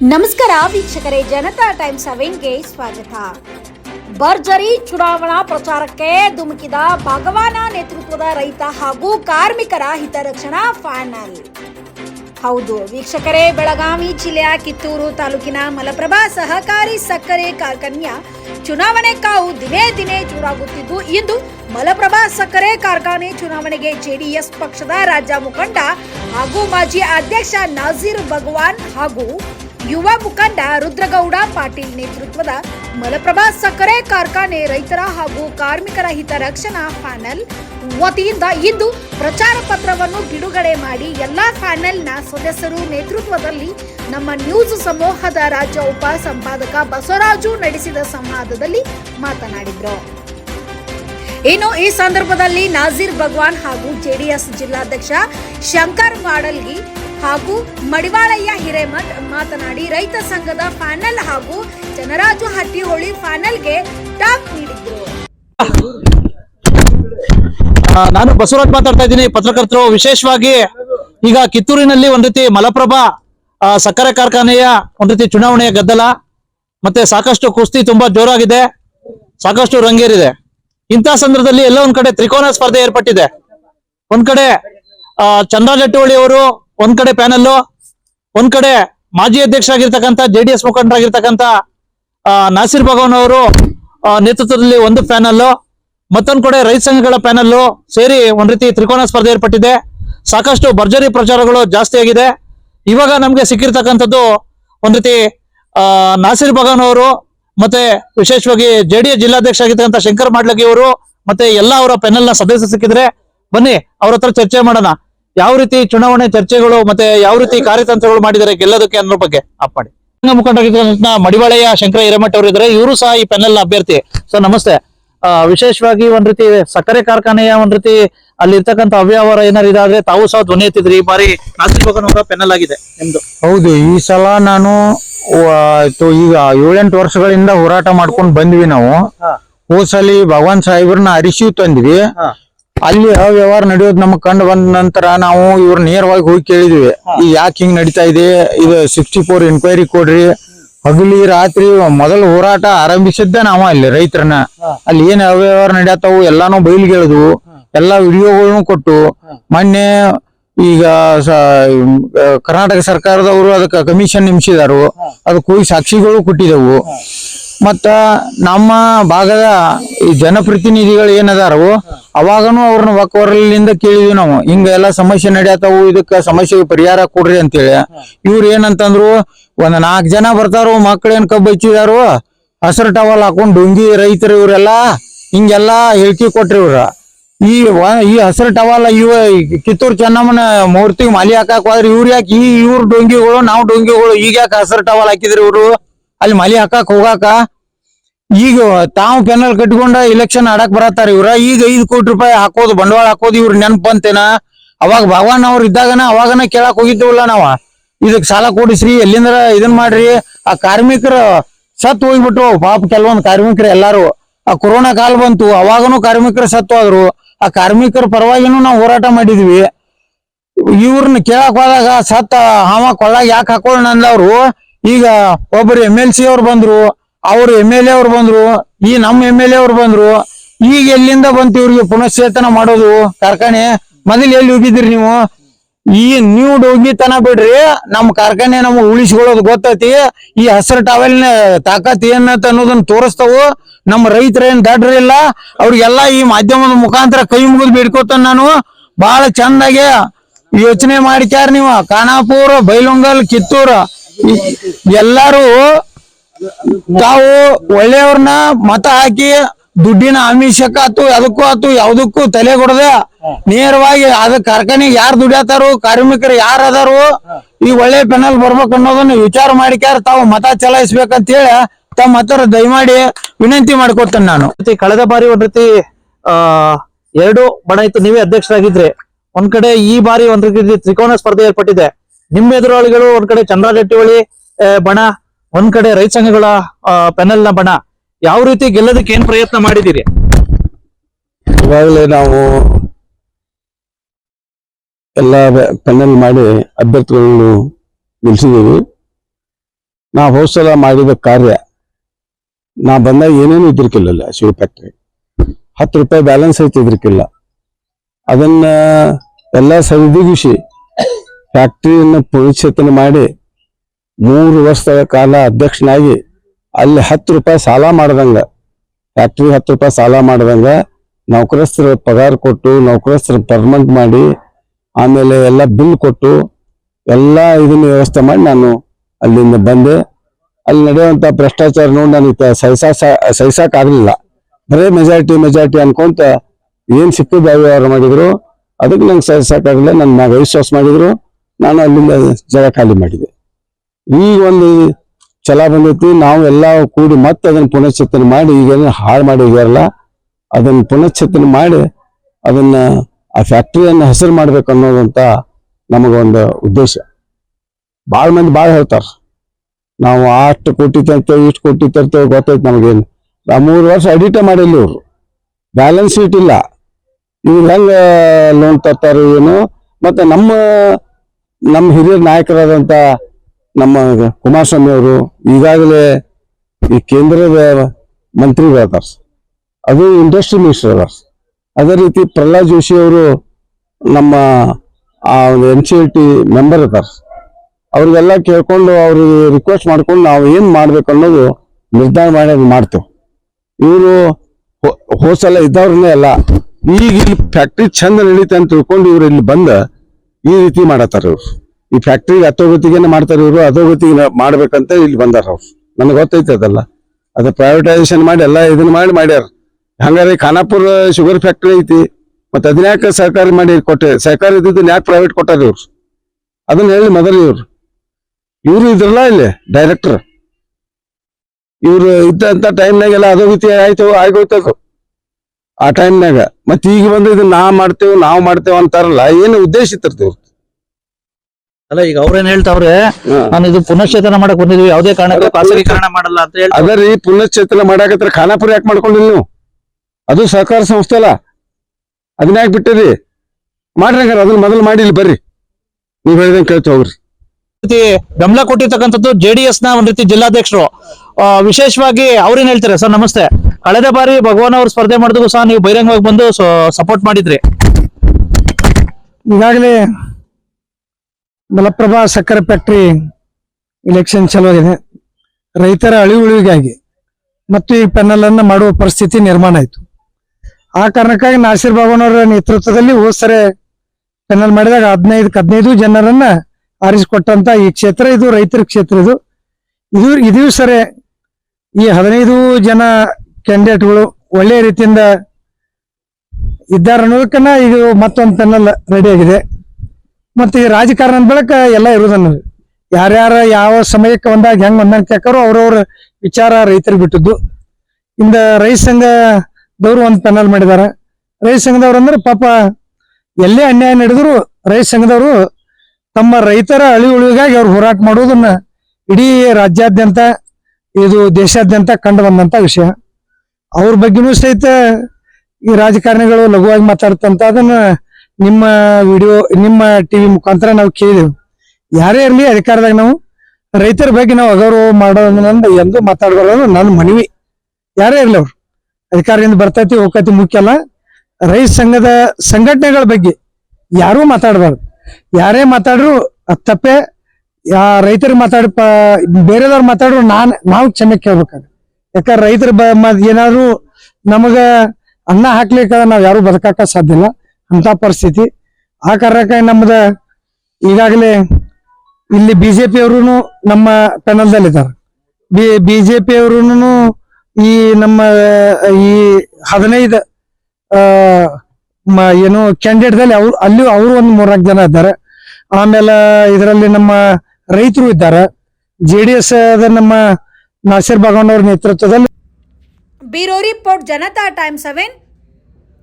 ನಮಸ್ಕಾರ ವೀಕ್ಷಕರೇ, ಜನತಾ ಟೈಮ್ಸ್ ಸೆವೆನ್ಗೆ ಸ್ವಾಗತ. ಭರ್ಜರಿ ಚುನಾವಣಾ ಪ್ರಚಾರಕ್ಕೆ ಧುಮುಕಿದ ಭಗವಾನ ನೇತೃತ್ವದ ರೈತ ಹಾಗೂ ಕಾರ್ಮಿಕರ ಹಿತರಕ್ಷಣಾ ಪ್ಯಾನಲ್ ಹೌದು, ವೀಕ್ಷಕರೇ, ಬೆಳಗಾವಿ ಜಿಲ್ಲೆಯ ಕಿತ್ತೂರು ತಾಲೂಕಿನ ಮಲಪ್ರಭಾ ಸಹಕಾರಿ ಸಕ್ಕರೆ ಕಾರ್ಖಾನೆಯ ಚುನಾವಣೆ ಕಾವು ದಿನೇ ದಿನೇ ಚೂಡಾಗುತ್ತಿದ್ದು ಇಂದು ಮಲಪ್ರಭಾ ಸಕ್ಕರೆ ಕಾರ್ಖಾನೆ ಚುನಾವಣೆಗೆ ಜೆಡಿಎಸ್ ಪಕ್ಷದ ರಾಜ್ಯ ಮುಖಂಡ ಹಾಗೂ ಮಾಜಿ ಅಧ್ಯಕ್ಷ ನಾಜೀರ್ ಭಗವಾನ್ ಹಾಗೂ ಯುವ ಮುಖಂಡ ರುದ್ರಗೌಡ ಪಾಟೀಲ್ ನೇತೃತ್ವದ ಮಲಪ್ರಭಾ ಸಕ್ಕರೆ ಕಾರ್ಖಾನೆ ರೈತರ ಹಾಗೂ ಕಾರ್ಮಿಕರ ಹಿತರಕ್ಷಣಾ ಪ್ಯಾನೆಲ್ ವತಿಯಿಂದ ಇಂದು ಪ್ರಚಾರ ಪತ್ರವನ್ನು ಬಿಡುಗಡೆ ಮಾಡಿ ಎಲ್ಲಾ ಪ್ಯಾನೆಲ್ನ ಸದಸ್ಯರು ನೇತೃತ್ವದಲ್ಲಿ ನಮ್ಮ ನ್ಯೂಸ್ ಸಮೂಹದ ರಾಜ್ಯ ಉಪ ಸಂಪಾದಕ ಬಸವರಾಜು ನಡೆಸಿದ ಸಂವಾದದಲ್ಲಿ ಮಾತನಾಡಿದ್ರು. ಇನ್ನು ಈ ಸಂದರ್ಭದಲ್ಲಿ ನಾಜೀರ್ ಭಗವಾನ್ ಹಾಗೂ ಜೆಡಿಎಸ್ ಜಿಲ್ಲಾಧ್ಯಕ್ಷ ಶಂಕರ್ ಮಾಡಲ್ಗಿ ಹಾಗೂ ಮಡಿವಾಳಯ್ಯ ಹಿರೇಮಠ್ ಮಾತನಾಡಿ ರೈತ ಸಂಘದ ಪ್ಯಾನೆಲ್ ಹಾಗೂ ಜನರಾಜು ಹಟ್ಟಿಹೊಳಿ ಪ್ಯಾನೆಲ್ಗೆ ಟಾಪ್ ನೀಡಿದ್ರು. ನಾನು ಬಸವರಾಜ್ ಮಾತಾಡ್ತಾ ಇದ್ದೀನಿ. ಪತ್ರಕರ್ತರು, ವಿಶೇಷವಾಗಿ ಈಗ ಕಿತ್ತೂರಿನಲ್ಲಿ ಒಂದ್ ರೀತಿ ಮಲಪ್ರಭಾ ಸಕ್ಕರೆ ಕಾರ್ಖಾನೆಯ ಒಂದ್ ರೀತಿ ಚುನಾವಣೆಯ ಗದ್ದಲ, ಮತ್ತೆ ಸಾಕಷ್ಟು ಕುಸ್ತಿ ತುಂಬಾ ಜೋರಾಗಿದೆ, ಸಾಕಷ್ಟು ರಂಗೇರಿದೆ. ಇಂತಹ ಸಂದರ್ಭದಲ್ಲಿ ಎಲ್ಲ ಒಂದ್ ಕಡೆ ತ್ರಿಕೋನ ಸ್ಪರ್ಧೆ ಏರ್ಪಟ್ಟಿದೆ. ಒಂದ್ ಕಡೆ ಆ, ಚಂದ್ರ ಜಟ್ಟೋಳಿ ಅವರು ಒಂದ್ ಕಡೆ ಪ್ಯಾನಲ್ಲು ಒಂದ್ ಕಡೆ ಮಾಜಿ ಅಧ್ಯಕ್ಷರಾಗಿರ್ತಕ್ಕಂಥ ಜೆ ಡಿ ಎಸ್ ಮುಖಂಡರಾಗಿರ್ತಕ್ಕಂಥ ನಾಸಿರ್ ಭಗವಾನ್ ಅವರು ನೇತೃತ್ವದಲ್ಲಿ ಒಂದು ಪ್ಯಾನಲ್ಲು ಮತ್ತೊಂದ್ ಕಡೆ ರೈತ ಸಂಘಗಳ ಪ್ಯಾನಲ್ಲು ಸೇರಿ ಒಂದ್ ರೀತಿ ತ್ರಿಕೋನ ಸ್ಪರ್ಧೆ ಏರ್ಪಟ್ಟಿದೆ. ಸಾಕಷ್ಟು ಭರ್ಜರಿ ಪ್ರಚಾರಗಳು ಜಾಸ್ತಿ ಆಗಿದೆ. ಇವಾಗ ನಮ್ಗೆ ಸಿಕ್ಕಿರ್ತಕ್ಕಂಥದ್ದು ಒಂದ್ ರೀತಿ ನಾಸಿರ್ ಭಗವಾನ್ ಅವರು ಮತ್ತೆ ವಿಶೇಷವಾಗಿ ಜೆ ಡಿ ಎಸ್ ಜಿಲ್ಲಾಧ್ಯಕ್ಷ ಆಗಿರ್ತಕ್ಕಂಥ ಶಂಕರ್ ಮಾಡ್ಲಗಿ ಅವರು ಮತ್ತೆ ಎಲ್ಲ ಅವರ ಪೆನಲ್ನ ಸದಸ್ಯ ಸಿಕ್ಕಿದ್ರೆ ಬನ್ನಿ ಅವ್ರ ಹತ್ರ ಚರ್ಚೆ ಮಾಡೋಣ. ಯಾವ ರೀತಿ ಚುನಾವಣೆ ಚರ್ಚೆಗಳು ಮತ್ತೆ ಯಾವ ರೀತಿ ಕಾರ್ಯತಂತ್ರಗಳು ಮಾಡಿದ್ದಾರೆ ಗೆಲ್ಲೋದಕ್ಕೆ ಅನ್ನೋ ಬಗ್ಗೆ ಅಪ್ ಮಾಡಿ. ಮುಖಂಡರಾಗಿರ್ತಕ್ಕಂಥ ಮಡಿವಾಳೆಯ ಶಂಕರ ಹಿರೇಮಠ ಅವರು ಇದ್ದಾರೆ ಇವರು ಸಹ ಈ ಪೆನಲ್ನ ಅಭ್ಯರ್ಥಿ. ಸೊ ನಮಸ್ತೆ. ವಿಶೇಷವಾಗಿ ಒಂದ್ ರೀತಿ ಸಕ್ಕರೆ ಕಾರ್ಖಾನೆಯ ಒಂದ್ ರೀತಿ ಅಲ್ಲಿ ಇರ್ತಕ್ಕಂಥ ಅವ್ಯವಹಾರ ಏನಾರು ಇದಾದ್ರೆ ತಾವು ಸಹ ಧ್ವನಿ ಎತ್ತಿದ್ರಿ. ಈ ಬಾರಿ ನಾಸ್ತಿ ಪೆನಲ್ ಆಗಿದೆ. ನಿಮ್ದು. ಹೌದು, ಈ ಸಲ ನಾನು ಈಗ ಏಳೆಂಟು ವರ್ಷಗಳಿಂದ ಹೋರಾಟ ಮಾಡ್ಕೊಂಡು ಬಂದ್ವಿ ನಾವು. ಹೋಸಲಿ ಸಲಿ ಭಗವಾನ್ ಸಾಹೇಬ್ರನ್ನ ಅರಿಶಿವ್ ತಂದ್ವಿ. ಅಲ್ಲಿ ಅವ್ಯವಹಾರ ನಡೆಯೋದು ನಮಗ್ ಕಂಡು ಬಂದ ನಂತರ ನಾವು ಇವ್ರ ನೇರವಾಗಿ ಹೋಗಿ ಕೇಳಿದ್ವಿ. ಈ ಯಾಕೆ ಹಿಂಗ್ ನಡೀತಾ ಇದೆ? ಇದು ಸಿಕ್ಸ್ಟಿ ಫೋರ್ ಎನ್ಕ್ವೈರಿ ಕೊಡ್ರಿ. ಹಗಲಿ ರಾತ್ರಿ ಮೊದಲು ಹೋರಾಟ ಆರಂಭಿಸಿದ್ದೆ ನಾವು ಅಲ್ಲಿ ರೈತರನ್ನ. ಅಲ್ಲಿ ಏನ್ ಅವ್ಯವಹಾರ ನಡೆಯತ್ತವು ಎಲ್ಲಾನು ಬಯಲಿಗೆ ಎಳ್ದು ಎಲ್ಲಾ ವಿಡಿಯೋಗಳನ್ನು ಕೊಟ್ಟು ಮೊನ್ನೆ ಈಗ ಕರ್ನಾಟಕ ಸರ್ಕಾರದವರು ಅದಕ್ಕೆ ಕಮಿಷನ್ ನೇಮಿಸಿದಾರು. ಅದಕ್ಕೆ ಹೋಗಿ ಸಾಕ್ಷಿಗಳು ಕೊಟ್ಟಿದವು. ಮತ್ತ ನಮ್ಮ ಭಾಗದ ಈ ಜನಪ್ರತಿನಿಧಿಗಳು ಏನದಾರವು? ಅವಾಗನು ಅವ್ರನ್ನ ಒಕ್ಕವರಲಿಂದ ಕೇಳಿದ್ವಿ ನಾವು. ಹಿಂಗ ಎಲ್ಲಾ ಸಮಸ್ಯೆ ನಡೆಯತಾವು ಇದಕ್ಕ ಸಮಸ್ಯೆಗೆ ಪರಿಹಾರ ಕೊಡ್ರಿ ಅಂತೇಳಿ. ಇವ್ರು ಏನಂತಂದ್ರು ಒಂದ್ ನಾಲ್ಕ್ ಜನ ಬರ್ತಾರು ಮಕ್ಳೇನ್ ಕಬ್ಬು ಹಚ್ಚಿದಾರು ಹಸಿರು ಟವಲ್ ಹಾಕೊಂಡು ಡುಂಗಿ ರೈತರು ಇವರೆಲ್ಲಾ ಹಿಂಗೆಲ್ಲಾ ಹೇಳಿಕೆ ಕೊಟ್ರಿ ಇವ್ರ. ಈ ಈ ಹಸಿರು ಟವಲ್ ಇವ ಕಿತ್ತೂರು ಚೆನ್ನಮ್ಮನ ಮೂರ್ತಿಗೆ ಮಾಲಿ ಹಾಕಾಕ್ ಹೋದ್ರೆ ಇವ್ರು ಯಾಕೆ ಈ ಇವ್ರ ಡೊಂಗಿಗಳು, ನಾವು ಡೊಂಗಿಗಳು, ಈಗ ಯಾಕೆ ಹಸಿರು ಟವಲ್ ಹಾಕಿದ್ರಿ ಇವ್ರು? ಅಲ್ಲಿ ಮಾಲಿ ಹಾಕಾಕ್ ಹೋಗಾಕ? ಈಗ ತಾವು ಪೆನಲ್ ಕಟ್ಕೊಂಡ ಇಲೆಕ್ಷನ್ ಆಡಕ್ ಬರತ್ತಾರ ಇವ್ರ? ಈಗ ಐದು ಕೋಟಿ ರೂಪಾಯಿ ಹಾಕೋದು, ಬಂಡವಾಳ ಹಾಕೋದು ಇವ್ರ ನೆನಪು ಬಂತೇನ ಅವಾಗ ಭಗವಾನ್ ಅವ್ರ ಇದ್ದಾಗನ ಅವಾಗನ ಕೇಳಕ್ ಹೋಗಿದ್ದೇವಲ್ಲ ನಾವ? ಇದಕ್ ಸಾಲ ಕೊಡಿಸ್ರಿ, ಎಲ್ಲಿಂದ್ರ ಇದನ್ ಮಾಡ್ರಿ? ಆ ಕಾರ್ಮಿಕರು ಸತ್ ಹೋಗ್ಬಿಟ್ಟು ಪಾಪ ಕೆಲವೊಂದ್ ಕಾರ್ಮಿಕರು ಎಲ್ಲಾರು. ಆ ಕೊರೋನಾ ಕಾಲ ಬಂತು, ಅವಾಗನು ಕಾರ್ಮಿಕರು ಸತ್ತು ಹೋದ್ರು. ಆ ಕಾರ್ಮಿಕರ ಪರವಾಗಿನೂ ನಾವು ಹೋರಾಟ ಮಾಡಿದ್ವಿ. ಇವ್ರನ್ನ ಕೇಳಕ್ ಹೋದಾಗ ಸತ್ತ ಹಾವ ಕೊಳ್ಳಾಗ ಯಾಕೆ ಹಾಕೊಳ್ಳೋಣ ಅಂದವ್ರು, ಈಗ ಒಬ್ರು ಎಂ ಎಲ್ ಸಿ ಅವ್ರು ಬಂದ್ರು, ಅವ್ರ ಎಂ ಎಲ್ ಎ ಅವ್ರು ಬಂದ್ರು, ಈ ನಮ್ಮ ಎಂ ಎಲ್ ಎ ಅವ್ರು ಬಂದ್ರು, ಈಗ ಎಲ್ಲಿಂದ ಬಂತು ಇವ್ರಿಗೆ ಪುನಶ್ಚೇತನ ಮಾಡೋದು ಕಾರ್ಖಾನೆ? ಮೊದಲು ಎಲ್ಲಿ ಹೋಗಿದ್ರಿ ನೀವು? ಈ ನೀವು ಡೋಗಿತನ ಬಿಡ್ರಿ ನಮ್ಮ ಕಾರ್ಖಾನೆ ನಮ್ಗೆ ಉಳಿಸಿಕೊಳ್ಳೋದು ಗೊತ್ತೈತಿ, ಈ ಹಸಿರು ಟಾವೆಲ್ ತಾಕತ್ ಏನಂತ ಅನ್ನೋದನ್ನ ತೋರಿಸ್ತಾವು. ನಮ್ಮ ರೈತರೇನ್ ಏನ್ ದಡ್ರ ಇಲ್ಲ, ಅವ್ರಿಗೆಲ್ಲ ಈ ಮಾಧ್ಯಮದ ಮುಖಾಂತರ ಕೈ ಮುಗಿದು ಬೇಡ್ಕೋತಾನ ನಾನು. ಬಹಳ ಚಂದಾಗೆ ಯೋಚನೆ ಮಾಡಿಕ್ಯಾರ ನೀವು. ಖಾನಾಪುರ, ಬೈಲೊಂಗಲ್, ಕಿತ್ತೂರ ಎಲ್ಲಾರು ತಾವು ಒಳ್ಳೆಯವ್ರನ್ನ ಮತ ಹಾಕಿ ದುಡ್ಡಿನ ಆಮಿಷಕ್ಕ ಆತು ಅದಕ್ಕೂ ಆತು ಯಾವ್ದಕ್ಕೂ ತಲೆ ಕೊಡದ ನೇರವಾಗಿ ಅದ ಕಾರ್ಖಾನೆಗೆ ಯಾರು ದುಡಿಯತಾರು ಕಾರ್ಮಿಕರು ಯಾರು ಅದಾರು ಈ ಒಳ್ಳೆ ಪೆನಲ್ ಬರ್ಬೇಕು ಅನ್ನೋದನ್ನ ವಿಚಾರ ಮಾಡಿಕ್ಯಾರ ತಾವು ಮತ ಚಲಾಯಿಸ್ಬೇಕಂತ ಹೇಳಿ ತಮ್ಮ ಹತ್ರ ದಯಮಾಡಿ ವಿನಂತಿ ಮಾಡ್ಕೊಡ್ತೇನೆ ನಾನು. ಕಳೆದ ಬಾರಿ ಒಂದ್ ರೀತಿ ಆ ಎರಡು ಬಣ ಇತ್ತು. ನೀವೇ ಅಧ್ಯಕ್ಷರಾಗಿದ್ರಿ ಒಂದ್ ಕಡೆ ಈ ಬಾರಿ ಒಂದ್ ರೀತಿ ತ್ರಿಕೋನ ಸ್ಪರ್ಧೆ ಏರ್ಪಟ್ಟಿದೆ. ನಿಮ್ಮ ಎದುರಾಳಿಗಳು ಒಂದ್ ಕಡೆ ಚಂದ್ರ ಜಟ್ಟಿಹೊಳಿ ಆ, ಬಣ ಒಂದ್ ಕಡೆ ರೈತ ಸಂಘಗಳ ಪೆನಲ್ನ ಬಣ. ಯಾವ ರೀತಿ ಗೆಲ್ಲೋದಕ್ಕೆ ಏನ್ ಪ್ರಯತ್ನ ಮಾಡಿದಿರಿ ಇವಾಗಲೇ ನಾವು ಎಲ್ಲ ಪೆನಲ್ ಮಾಡಿ ಅಭ್ಯರ್ಥಿಗಳನ್ನು ನಿಲ್ಲಿಸಿದ್ದೀವಿ. ನಾ ಹೋಸಲ ಸಲ ಮಾಡಿದ ಕಾರ್ಯ ನಾ ಬಂದಾಗ ಏನೇನು ಇದ್ರಿಕಿಲ್ಲ ಶಿವ ಫ್ಯಾಕ್ಟ್ರಿ ಹತ್ತು ರೂಪಾಯಿ ಬ್ಯಾಲೆನ್ಸ್ ಐತಿ ಇದ್ರಿಕಿಲ್ಲ ಅದನ್ನ ಎಲ್ಲ ಸರಿದೂಗಿಸಿ ಫ್ಯಾಕ್ಟ್ರಿಯನ್ನು ಪುನಶ್ಚೇತನ ಮಾಡಿ ಮೂರು ವರ್ಷಗಳ ಕಾಲ ಅಧ್ಯಕ್ಷನಾಗಿ ಅಲ್ಲಿ ಹತ್ತು ರೂಪಾಯಿ ಸಾಲ ಮಾಡ್ದಂಗ. ಫ್ಯಾಕ್ಟ್ರಿ ಹತ್ತು ರೂಪಾಯಿ ಸಾಲ ಮಾಡ್ದಂಗ. ನೌಕರಸ್ಥರ ಪಗಾರ ಕೊಟ್ಟು, ನೌಕರಸ್ಥರ ಪರ್ಮನೆಂಟ್ ಮಾಡಿ, ಆಮೇಲೆ ಎಲ್ಲ ಬಿಲ್ ಕೊಟ್ಟು, ಎಲ್ಲ ಇದನ್ನ ವ್ಯವಸ್ಥೆ ಮಾಡಿ ನಾನು ಅಲ್ಲಿಂದ ಬಂದೆ. ಅಲ್ಲಿ ನಡೆಯುವಂಥ ಭ್ರಷ್ಟಾಚಾರ ನೋಡಿ ನನಗೆ ಸಹಿಸಾ ಸಹಿಸಕ್ ಬರೀ ಬರೇ ಮೆಜಾರಿಟಿ ಮೆಜಾರಿಟಿ ಅನ್ಕೊಂತ ಏನು ಸಿಕ್ಕಿದ ವ್ಯವಹಾರ ಮಾಡಿದ್ರು ಅದಕ್ಕೆ ನಂಗೆ ಸಹಿಸಕ್ಕಾಗಲಿಲ್ಲ ನನ್ನ ಮಗ ವಿಶ್ವಾಸ ಮಾಡಿದ್ರು. ನಾನು ಅಲ್ಲಿಂದ ಜಾಗ ಖಾಲಿ ಮಾಡಿದೆ. ಈಗ ಒಂದು ಛಲ ಬಂದೈತಿ ನಾವು ಎಲ್ಲ ಕೂಡಿ ಮತ್ತೆ ಅದನ್ನ ಪುನಶ್ಚೇತನ ಮಾಡಿ ಈಗೇನು ಹಾಳು ಮಾಡಿ ಹೋಗ್ಯಾರಲ್ಲ, ಅದನ್ನ ಪುನಶ್ಚೇತನ ಮಾಡಿ ಅದನ್ನ ಆ ಫ್ಯಾಕ್ಟ್ರಿಯನ್ನು ಹೆಸರು ಮಾಡ್ಬೇಕು ಅನ್ನೋದಂತ ನಮಗೊಂದು ಉದ್ದೇಶ. ಭಾಳ ಮಂದಿ ಭಾಳ ಹೇಳ್ತಾರ. ನಾವು ಅಷ್ಟು ಕೋಟಿ ತರ್ತೇವೆ, ಇಷ್ಟು ಕೋಟಿ ತರ್ತೇವೆ, ಗೊತ್ತೈತೆ ನಮಗೇನು. ಮೂರು ವರ್ಷ ಅಡಿಟೇ ಮಾಡಿಲ್ಲ ಇವರು. ಬ್ಯಾಲೆನ್ಸ್ ಶೀಟ್ ಇಲ್ಲ. ಇವ್ರು ಹೆಂಗ ಲೋನ್ ತರ್ತಾರೆ ಏನು, ಮತ್ತೆ ನಮ್ಮ ನಮ್ಮ ಹಿರಿಯ ನಾಯಕರಾದಂತ ನಮ್ಮ ಕುಮಾರಸ್ವಾಮಿ ಅವರು ಈಗಾಗಲೇ ಈ ಕೇಂದ್ರದ ಮಂತ್ರಿಗಳದಾರ ಅದು ಇಂಡಸ್ಟ್ರಿ ಮಿನಿಸ್ಟರ್ ಅದಾರ ಅದೇ ರೀತಿ ಪ್ರಹ್ಲಾದ್ ಜೋಶಿ ಅವರು ನಮ್ಮ ಆ N C L T member ಅದಾರ ಅವ್ರಿಗೆಲ್ಲ ಕೇಳ್ಕೊಂಡು ಅವ್ರಿಗೆ ರಿಕ್ವೆಸ್ಟ್ ಮಾಡ್ಕೊಂಡು ನಾವು ಏನು ಮಾಡ್ಬೇಕು ಅನ್ನೋದು ನಿರ್ಧಾರ ಮಾಡಿ ಅದು ಮಾಡ್ತೇವೆ. ಇವರು ಹೋಸಲ ಇದ್ದವ್ರನ್ನೇ ಅಲ್ಲ, ಈಗ ಇಲ್ಲಿ ಫ್ಯಾಕ್ಟ್ರಿ ಚಂದ ನಡೀತೆ ಅಂತ ತಿಳ್ಕೊಂಡು ಇವ್ರು ಇಲ್ಲಿ ಬಂದ ಈ ರೀತಿ ಮಾಡತ್ತಾರ ಇವ್ರು. ಈ ಫ್ಯಾಕ್ಟ್ರಿ ಅಧೋಗತಿಗೆನೆ ಮಾಡ್ತಾರೆ ಇವರು ಅಧೋಗತಿಗೆ ಮಾಡ್ಬೇಕಂತ ಇಲ್ಲಿ ಬಂದಾರ ಅವ್ರು. ನನಗೆ ಗೊತ್ತೈತೆ ಅದೆಲ್ಲ. ಅದು ಪ್ರೈವೇಟೈಸೇಷನ್ ಮಾಡಿ ಎಲ್ಲ ಇದನ್ನ ಮಾಡಿ ಮಾಡ್ಯಾರ. ಹಂಗಾರೆ ಖಾನಾಪುರ ಶುಗರ್ ಫ್ಯಾಕ್ಟ್ರಿ ಐತಿ, ಮತ್ತೆ ಅದನ್ಯಾಕೆ ಸರ್ಕಾರಿ ಮಾಡಿ ಕೊಟ್ಟೆ, ಸರ್ಕಾರಿ ಇದ್ದಿದ್ದು ಯಾಕೆ ಪ್ರೈವೇಟ್ ಕೊಟ್ಟಾರ ಇವ್ರು. ಅದನ್ನ ಹೇಳಿ ಮೊದಲು ಇವ್ರು. ಇವ್ರು ಇದ್ರಲ್ಲ ಇಲ್ಲಿ ಡೈರೆಕ್ಟರ್ ಇವ್ರು ಇದ್ದಂತ ಟೈಮ್ನಾಗೆಲ್ಲ ಅಧೋಗತಿ ಆಯ್ತು ಆಗೋಯ್ತು ಆ ಟೈಮ್ನಾಗ ಮತ್ತೆ ಈಗ ಬಂದು ಇದನ್ನ ನಾ ಮಾಡ್ತೇವೆ, ನಾವು ಮಾಡ್ತೇವೆ ಅಂತಾರಲ್ಲ, ಏನು ಉದ್ದೇಶ ಇತ್ತಿರ್ತೀವಿ ಅಲ್ಲ ಈಗ ಅವ್ರೇನ್ ಹೇಳ್ತಾವ್ರೆ ನಾನು ಇದು ಪುನಶ್ಚೇತನ ಮಾಡಕ್ ಬಂದಿದ್ವಿ ಯಾವುದೇ ಕಾರಣಕ್ಕೂ ಖಾಸಗೀಕರಣ ಮಾಡಲ್ಲ ಅಂತ ಹೇಳಿ ಅದ ರೀ ಪುನಶ್ಚೇತನ ಮಾಡಾಕತ್ರ ಖಾನಾಪುರ ಯಾಕೆ ಮಾಡ್ಕೊಂಡಿಲ್ಲ ನೀವು? ಅದು ಸಹಕಾರ ಸಂಸ್ಥೆ ಅಲ್ಲ. ಅದನ್ನ ಯಾಕೆ ಬಿಟ್ಟಿರಿ? ಮಾಡ್ರಿ ಹಂಗಾರ ಅದನ್ನ ಮೊದಲು ಮಾಡಿ ಇಲ್ಲಿ ಬರ್ರಿ. ನೀವ್ ಹೇಳಿದಂಗೆ ಕೇಳ್ತಿ ಹೋಗ್ರಿ ರೀತಿ ಬೆಂಬಲ ಕೊಟ್ಟಿರ್ತಕ್ಕಂಥದ್ದು ಜೆಡಿಎಸ್ನ ಒಂದ್ ರೀತಿ ಜಿಲ್ಲಾಧ್ಯಕ್ಷರು. ವಿಶೇಷವಾಗಿ ಅವ್ರೇನ್ ಹೇಳ್ತಾರೆ? ಸರ್ ನಮಸ್ತೆ. ಕಳೆದ ಬಾರಿ ಭಗವಾನ್ ಅವ್ರು ಸ್ಪರ್ಧೆ ಮಾಡಿದ್ರು ಸಹ ನೀವು ಬಹಿರಂಗವಾಗಿ ಬಂದು ಸಪೋರ್ಟ್ ಮಾಡಿದ್ರಿ. ಈಗಾಗಲೇ ಮಲಪ್ರಭಾ ಸಕ್ಕರೆ ಫ್ಯಾಕ್ಟ್ರಿ ಇಲೆಕ್ಷನ್ ಇದೆ ರೈತರ ಅಳಿವುಳಿಗಾಗಿ ಮತ್ತು ಈ ಪೆನಲ್ ಅನ್ನ ಮಾಡುವ ಪರಿಸ್ಥಿತಿ ನಿರ್ಮಾಣ ಆಯಿತು. ಆ ಕಾರಣಕ್ಕಾಗಿ ನಾಸಿರ್ ಬಾಬನವರ ನೇತೃತ್ವದಲ್ಲಿ ಹೋದ ಸರಿ ಪೆನಲ್ ಮಾಡಿದಾಗ ಹದಿನೈದು ಹದಿನೈದು ಜನರನ್ನ ಆರಿಸಿಕೊಟ್ಟಂತ ಈ ಕ್ಷೇತ್ರ ಇದು, ರೈತರ ಕ್ಷೇತ್ರ ಇದು. ಇದು, ಇದೂ ಸರಿ ಈ ಹದಿನೈದು ಜನ ಕ್ಯಾಂಡಿಡೇಟ್ಗಳು ಒಳ್ಳೆಯ ರೀತಿಯಿಂದ ಇದ್ದಾರೆ ಅನ್ನೋದಕ್ಕನ್ನ ಇದು ಮತ್ತೊಂದು ಪೆನಲ್ ರೆಡಿ ಆಗಿದೆ. ಮತ್ತೆ ಈ ರಾಜಕಾರಣ ಬೆಳಕ ಎಲ್ಲ ಇರುದನ್ನ ಯಾರ್ಯಾರ ಯಾವ ಸಮಯಕ್ಕೆ ಒಂದಾಗ ಹೆಂಗ್ ಹೊಂದಾಣಿಕೆ ಹಾಕಾರೋ ಅವ್ರವ್ರ ವಿಚಾರ ರೈತರು ಬಿಟ್ಟದ್ದು. ಇಂದ ರೈತ ಸಂಘದವರು ಒಂದು ಪೆನಲ್ ಮಾಡಿದಾರ. ರೈತ ಸಂಘದವ್ರು ಅಂದ್ರೆ ಪಾಪ ಎಲ್ಲೇ ಅನ್ಯಾಯ ನಡೆದ್ರು ರೈತ ಸಂಘದವರು ತಮ್ಮ ರೈತರ ಅಳಿ ಉಳಿಗಾಗಿ ಅವ್ರು ಹೋರಾಟ ಮಾಡೋದನ್ನ ಇಡೀ ರಾಜ್ಯಾದ್ಯಂತ, ಇದು ದೇಶಾದ್ಯಂತ ಕಂಡು ಬಂದಂತ ವಿಷಯ. ಅವ್ರ ಬಗ್ಗೆನೂ ಸಹಿತ ಈ ರಾಜಕಾರಣಿಗಳು ಲಘುವಾಗಿ ಮಾತಾಡ್ತಂತ ಅದನ್ನ ನಿಮ್ಮ ವಿಡಿಯೋ, ನಿಮ್ಮ ಟಿವಿ ಮುಖಾಂತರ ನಾವು ಕೇಳಿದೆವು. ಯಾರೇ ಇರಲಿ, ಅಧಿಕಾರದಾಗ ನಾವು, ರೈತರ ಬಗ್ಗೆ ನಾವು ಅಗೌರವ ಮಾಡೋದನ್ನ ಎಂದು ಮಾತಾಡಬಾರದು ನನ್ನ ಮನವಿ. ಯಾರೇ ಇರಲಿ ಅವ್ರು, ಅಧಿಕಾರದಿಂದ ಬರ್ತೈತಿ ಹೋಗತಿ ಮುಖ್ಯ ಅಲ್ಲ. ರೈತ ಸಂಘದ ಸಂಘಟನೆಗಳ ಬಗ್ಗೆ ಯಾರೂ ಮಾತಾಡಬಾರ್ದು. ಯಾರೇ ಮಾತಾಡ್ರು ತಪ್ಪೆ. ಯಾ ರೈತರು ಮಾತಾಡಿ ಬೇರೆದವ್ರು ಮಾತಾಡ್ರು, ನಾನು, ನಾವು ಕ್ಷಮೆ ಕೇಳ್ಬೇಕಾದ್ರೆ ಯಾಕಂದ್ರೆ ರೈತರ ಏನಾದ್ರು ನಮಗ ಅನ್ನ ಹಾಕ್ಲಿಕ್ಕ ನಾವು ಯಾರು ಬದುಕಾಕ ಸಾಧ್ಯ ಇಲ್ಲ. ಅಂತ ಪರಿಸ್ಥಿತಿ. ಆ ಕಾರಣಕ್ಕೆ ನಮ್ದ ಈಗಾಗಲೇ ಇಲ್ಲಿ ಬಿಜೆಪಿ ಅವರು ನಮ್ಮ ಪೆನಲ್ದಲ್ಲಿದ್ದಾರೆ. ಬಿ ಬಿಜೆಪಿ ಅವರು ಈ ನಮ್ಮ, ಈ ಹದಿನೈದು ಏನು ಕ್ಯಾಂಡಿಡೇಟ್ ದಲ್ಲಿ ಅವ್ರು, ಅಲ್ಲಿ ಅವರು ಒಂದು ಮೂರ್ನಾಲ್ಕು ಜನ ಇದ್ದಾರೆ. ಆಮೇಲೆ ಇದರಲ್ಲಿ ನಮ್ಮ ರೈತರು ಇದ್ದಾರೆ. ಜೆ ಡಿ ಎಸ್ ನಮ್ಮ ನಾಸಿರ್ ಭಗವಾನ್ ಅವ್ರ ನೇತೃತ್ವದಲ್ಲಿ bureau report, Janata time seven.